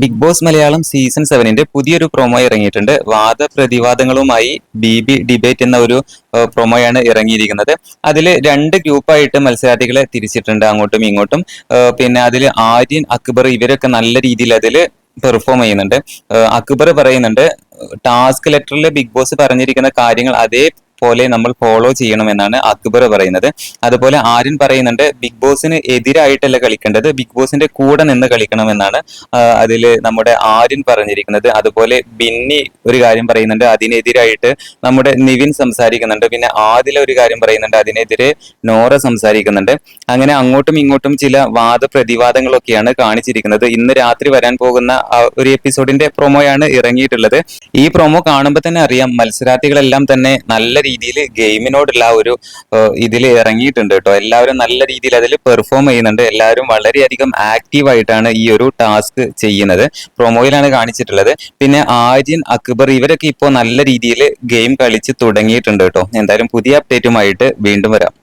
Big boss Malayalam season സെവനിന്റെ പുതിയൊരു promo ഇറങ്ങിയിട്ടുണ്ട്. വാദപ്രതിവാദങ്ങളുമായി ബി ബി ഡിബേറ്റ് എന്ന ഒരു പ്രൊമോയാണ് ഇറങ്ങിയിരിക്കുന്നത്. അതിൽ രണ്ട് ഗ്രൂപ്പായിട്ട് മത്സരാർത്ഥികളെ തിരിച്ചിട്ടുണ്ട് അങ്ങോട്ടും ഇങ്ങോട്ടും. പിന്നെ അതിൽ ആര്യൻ അക്ബർ ഇവരൊക്കെ നല്ല രീതിയിൽ അതിൽ പെർഫോം ചെയ്യുന്നുണ്ട്. അക്ബർ പറയുന്നുണ്ട് ടാസ്ക് ലെറ്ററിൽ ബിഗ് ബോസ് പറഞ്ഞിരിക്കുന്ന കാര്യങ്ങൾ അതേപോലെ നമ്മൾ ഫോളോ ചെയ്യണമെന്നാണ് അക്ബർ പറയുന്നത്. അതുപോലെ ആര്യൻ പറയുന്നുണ്ട് ബിഗ് ബോസിന് എതിരായിട്ടല്ല കളിക്കേണ്ടത്? ബിഗ് ബോസിന്റെ കൂടെ നിന്ന് കളിക്കണമെന്നാണ് അതിൽ നമ്മുടെ ആര്യൻ പറഞ്ഞിരിക്കുന്നത്. അതുപോലെ ബിന്നി ഒരു കാര്യം പറയുന്നുണ്ട് അതിനെതിരായിട്ട് നമ്മുടെ നിവിൻ സംസാരിക്കുന്നുണ്ട്. പിന്നെ ആദില ഒരു കാര്യം പറയുന്നുണ്ട് അതിനെതിരെ നോറ സംസാരിക്കുന്നുണ്ട്. അങ്ങനെ അങ്ങോട്ടും ഇങ്ങോട്ടും ചില വാദപ്രതിവാദങ്ങളൊക്കെയാണ് കാണിച്ചിരിക്കുന്നത്. ഇന്ന് രാത്രി വരാൻ പോകുന്ന ഒരു എപ്പിസോഡിന്റെ പ്രൊമോയാണ് ഇറങ്ങിയിട്ടുള്ളത്. ഈ പ്രൊമോ കാണുമ്പോൾ തന്നെ അറിയാം മത്സരാർത്ഥികളെല്ലാം തന്നെ നല്ല രീതിയിൽ ഗെയിമിനോടുള്ള ഒരു ഇതിൽ ഇറങ്ങിയിട്ടുണ്ട് കേട്ടോ. എല്ലാവരും നല്ല രീതിയിൽ അതിൽ പെർഫോം ചെയ്യുന്നുണ്ട്. എല്ലാവരും വളരെയധികം ആക്റ്റീവ് ആയിട്ടാണ് ഈ ഒരു ടാസ്ക് ചെയ്യുന്നത്. പ്രൊമോയിലാണ് കാണിച്ചിട്ടുള്ളത്. പിന്നെ ആര്യൻ അക്ബർ ഇവരൊക്കെ ഇപ്പോൾ നല്ല രീതിയിൽ ഗെയിം കളിച്ച് തുടങ്ങിയിട്ടുണ്ട് കേട്ടോ. എന്തായാലും പുതിയ അപ്ഡേറ്റുമായിട്ട് വീണ്ടും വരാം.